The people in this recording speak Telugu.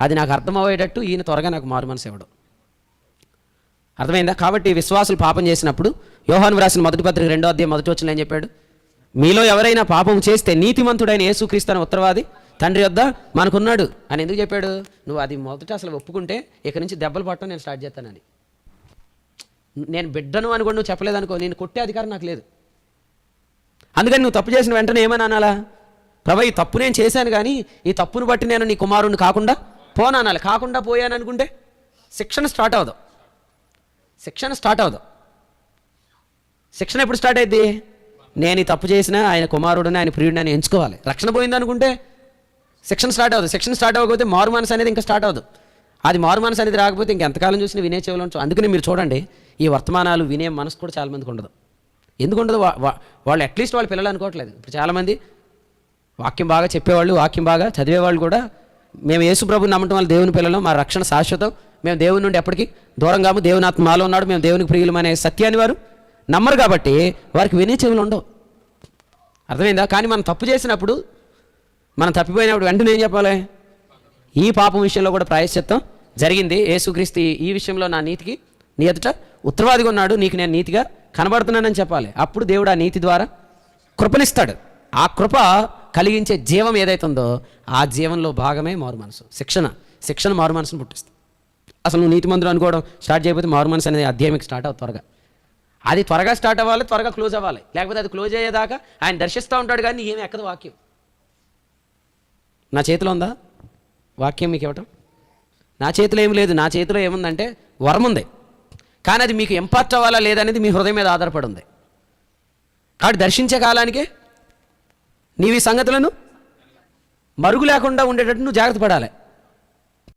అది నాకు అర్థమయ్యేటట్టు ఈయన త్వరగా నాకు మారు మనసు ఇవ్వడం. అర్థమైందా? కాబట్టి విశ్వాసులు పాపం చేసినప్పుడు యోహాను వ్రాసిన మొదటి పత్రిక రెండో అధ్యాయం మొదటి వచ్చిన ఏం చెప్పాడు? మీలో ఎవరైనా పాపం చేస్తే నీతిమంతుడైన యేసుక్రీస్తు ఉత్తరవాది తండ్రి వద్ద మనకున్నాడు అని ఎందుకు చెప్పాడు? నువ్వు అది మొదట అసలు ఒప్పుకుంటే ఇక నుంచి దెబ్బలు పట్టడం నేను స్టార్ట్ చేస్తానని. నేను బిడ్డను అని కూడా నువ్వు చెప్పలేదనుకో నేను కొట్టే అధికారం నాకు లేదు. అందుకని నువ్వు తప్పు చేసిన వెంటనే ఏమని అనాలా ప్రభా ఈ తప్పు నేను చేశాను కానీ ఈ తప్పును బట్టి నేను నీ కుమారుణ్ణి కాకుండా పోనానాలి కాకుండా పోయాను అనుకుంటే శిక్షణ స్టార్ట్ అవ్వదు. శిక్షణ స్టార్ట్ అవ్వదు. శిక్షణ ఎప్పుడు స్టార్ట్ అయింది నేను ఈ తప్పు చేసిన ఆయన కుమారుడిని ఆయన ప్రియుడిని ఎంచుకోవాలి. రక్షణ పోయింది అనుకుంటే శిక్షణ స్టార్ట్ అవ్వదు. శిక్షణ స్టార్ట్ అవ్వకపోతే మారు మనసు అనేది ఇంకా స్టార్ట్ అవ్వదు. అది మారు మనసు అనేది రాకపోతే ఇంకెంతకాలం చూసినా వినే చెవులు ఉంచు అందుకని మీరు చూడండి ఈ వర్తమానాలు వినే మనసు కూడా చాలామందికి ఉండదు. ఎందుకు ఉండదు వాళ్ళు అట్లీస్ట్ వాళ్ళ పిల్లలు అనుకోవట్లేదు. ఇప్పుడు చాలామంది వాక్యం బాగా చెప్పేవాళ్ళు వాక్యం బాగా చదివేవాళ్ళు కూడా మేము యేసు నమ్మటం వల్ల దేవుని పిల్లలు మా రక్షణ శాశ్వతం. మేము దేవుని నుండి ఎప్పటికీ దూరం కాము. దేవుని ఆత్మ మాలో ఉన్నాడు. మేము దేవునికి ప్రియులం అనే సత్యాన్ని వారు నమ్మరు కాబట్టి వారికి వినే చెవులు ఉండవు. అర్థమైందా? కానీ మనం తప్పు చేసినప్పుడు మనం తప్పిపోయినప్పుడు వెంటనే ఏం చెప్పాలి? ఈ పాపం విషయంలో కూడా ప్రాయశ్చిత్తం జరిగింది. యేసుక్రీస్తు ఈ- ఈ విషయంలో నా నీతికి నీ ఎదుట ఉత్తరవాదిగా ఉన్నాడు. నీకు నేను నీతిగా కనబడుతున్నానని చెప్పాలి. అప్పుడు దేవుడు ఆ నీతి ద్వారా కృపనిస్తాడు. ఆ కృప కలిగించే జీవం ఏదైతే ఉందో ఆ జీవంలో భాగమే మారు మనసు. శిక్షణ. శిక్షణ మారు మనసును పుట్టిస్తుంది. అసలు నువ్వు నీతి మందులు అనుకోవడం స్టార్ట్ చేయకపోతే మారు మనసు అనేది అధ్యాయం స్టార్ట్ అవుతుంది త్వరగా. అది త్వరగా స్టార్ట్ అవ్వాలి త్వరగా క్లోజ్ అవ్వాలి. లేకపోతే అది క్లోజ్ అయ్యేదాకా ఆయన దర్శిస్తూ ఉంటాడు కానీ ఏమి ఎక్కదు వాక్యం. నా చేతిలో ఉందా? వాక్యం మీకు ఇవ్వటం? నా చేతిలో ఏం లేదు. నా చేతిలో ఏముందంటే వరం ఉంది. కానీ అది మీకు ఇంపార్ట్ అవ్వాలా లేదనేది మీ హృదయం మీద ఆధారపడి ఉంది. కాబట్టి దర్శించే కాలానికి నీవి సంగతులను మరుగు లేకుండా ఉండేటట్టు నువ్వు జాగ్రత్త పడాలి.